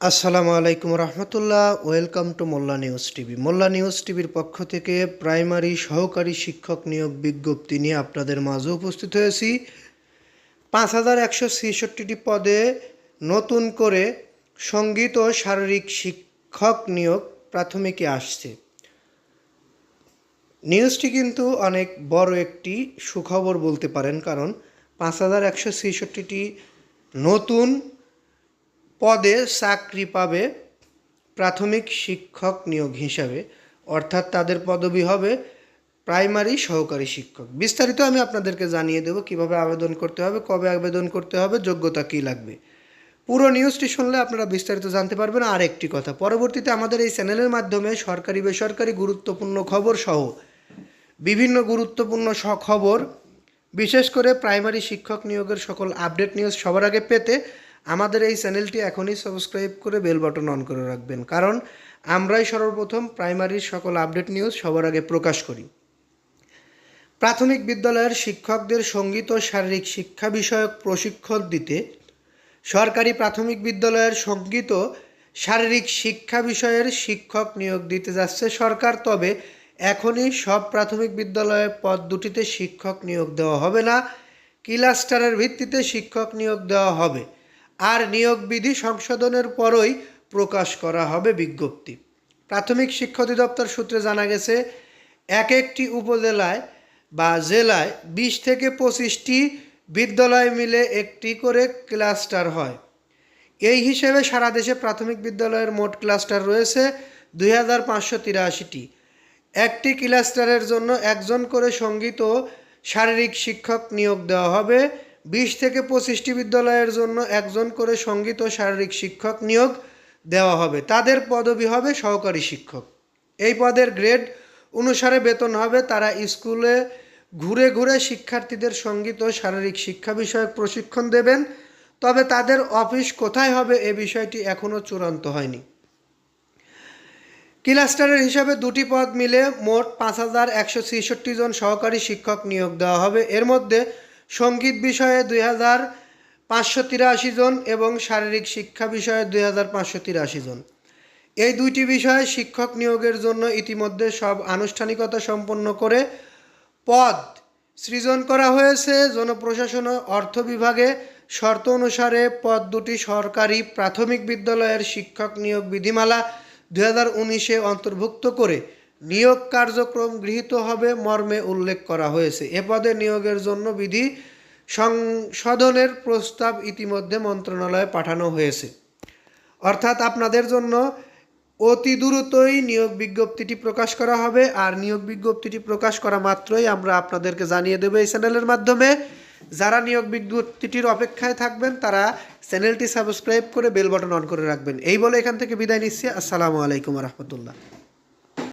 আসসালামু আলাইকুম রহমতুল্লাহ, welcome to Molla news TV. Molla news টিভির পক্ষ থেকে প্রাইমারি সহকারী শিক্ষক নিয়োগ বিজ্ঞপ্তি নিয়ে আপনাদের মাঝে উপস্থিত হয়েছি। পাঁচ হাজার একশো ছেষট্টিটি পদে নতুন করে সংগীত ও শারীরিক শিক্ষক নিয়োগ প্রাথমিকে আসছে। নিউজটি কিন্তু অনেক বড় একটি সুখবর বলতে পারেন, কারণ পাঁচ হাজার একশো ছেষট্টিটি নতুন পদে চাকরি পাবে প্রাথমিক শিক্ষক নিয়োগ হিসাবে, অর্থাৎ তাদের পদবি হবে প্রাইমারি সহকারী শিক্ষক। বিস্তারিত আমি আপনাদেরকে জানিয়ে দেবো কীভাবে আবেদন করতে হবে, কবে আবেদন করতে হবে, যোগ্যতা কী লাগবে। পুরো নিউজটি শুনলে আপনারা বিস্তারিত জানতে পারবেন আর একটি কথা। পরবর্তীতে আমাদের এই চ্যানেলের মাধ্যমে সরকারি, বেসরকারি গুরুত্বপূর্ণ খবর সহ বিভিন্ন গুরুত্বপূর্ণ খবর, বিশেষ করে প্রাইমারি শিক্ষক নিয়োগের সকল আপডেট নিউজ সবার আগে পেতে আমাদের এই চ্যানেলটি এখনই সাবস্ক্রাইব করে বেল বাটন অন করে রাখবেন। কারণ আমরাই সর্বপ্রথম প্রাইমারির সকল আপডেট নিউজ সবার আগে প্রকাশ করি। প্রাথমিক বিদ্যালয়ের শিক্ষকদের সংগীত ও শারীরিক শিক্ষা বিষয়ক প্রশিক্ষণ দিতে সরকারি প্রাথমিক বিদ্যালয়ের সংগীত ও শারীরিক শিক্ষা বিষয়ের শিক্ষক নিয়োগ দিতে যাচ্ছে সরকার, তবে এখনই সব প্রাথমিক বিদ্যালয়ের পদ দুটিতে শিক্ষক নিয়োগ দেওয়া হবে না। ক্লাস্টারের ভিত্তিতে শিক্ষক নিয়োগ দেওয়া হবে। আর নিয়োগ বিধি সংশোধনের পরই প্রকাশ করা হবে বিজ্ঞপ্তি। প্রাথমিক শিক্ষা অধিদপ্তর সূত্রে জানা গেছে, এক একটি উপজেলায় বা জেলায় বিশ থেকে পঁচিশটি বিদ্যালয় মিলে একটি করে ক্লাস্টার হয়। এই হিসেবে সারা দেশে প্রাথমিক বিদ্যালয়ের মোট ক্লাস্টার রয়েছে দুই হাজার পাঁচশো তিরাশিটি। একটি ক্লাস্টারের জন্য একজন করে সংগীত ও শারীরিক শিক্ষক নিয়োগ দেওয়া হবে। বিশ থেকে পঁচিশটি বিদ্যালয়ের জন্য একজন করে সংগীত ও শারীরিক শিক্ষক নিয়োগ দেওয়া হবে। তাদের পদবি হবে সহকারী শিক্ষক। এই পদের গ্রেড অনুসারে বেতন হবে। তারা স্কুলে ঘুরে ঘুরে শিক্ষার্থীদের সংগীত ও শারীরিক শিক্ষা বিষয়ক প্রশিক্ষণ দেবেন। তবে তাদের অফিস কোথায় হবে এ বিষয়টি এখনও চূড়ান্ত হয়নি। ক্লাস্টারের হিসাবে দুটি পদ মিলে মোট পাঁচ হাজার একশো ছেষট্টি জন সহকারী শিক্ষক নিয়োগ দেওয়া হবে। এর মধ্যে সংগীত বিষয়ে দুই হাজার পাঁচশো তিরাশি জন এবং শারীরিক শিক্ষা বিষয়ে দুই হাজার পাঁচশো তিরাশি জন। এই দুইটি বিষয়ে শিক্ষক নিয়োগের জন্য ইতিমধ্যে সব আনুষ্ঠানিকতা সম্পন্ন করে পদ সৃজন করা হয়েছে। জনপ্রশাসন অর্থ বিভাগে শর্ত অনুসারে পদ দুটি সরকারি প্রাথমিক বিদ্যালয়ের শিক্ষক নিয়োগ বিধিমালা দু হাজার উনিশে অন্তর্ভুক্ত করে নিয়োগ কার্যক্রম গৃহীত হবে মর্মে উল্লেখ করা হয়েছে। এ পদে নিয়োগের জন্য বিধি সংশোধনের প্রস্তাব ইতিমধ্যে মন্ত্রণালয়ে পাঠানো হয়েছে। অর্থাৎ আপনাদের জন্য অতি দ্রুতই নিয়োগ বিজ্ঞপ্তিটি প্রকাশ করা হবে, আর নিয়োগ বিজ্ঞপ্তিটি প্রকাশ করা মাত্রই আমরা আপনাদেরকে জানিয়ে দেবো এই চ্যানেলের মাধ্যমে। যারা নিয়োগ বিজ্ঞপ্তিটির অপেক্ষায় থাকবেন, তারা চ্যানেলটি সাবস্ক্রাইব করে বেল বাটন অন করে রাখবেন। এই বলে এখান থেকে বিদায় নিচ্ছি। আসসালামু আলাইকুম রহমতুল্লাহ।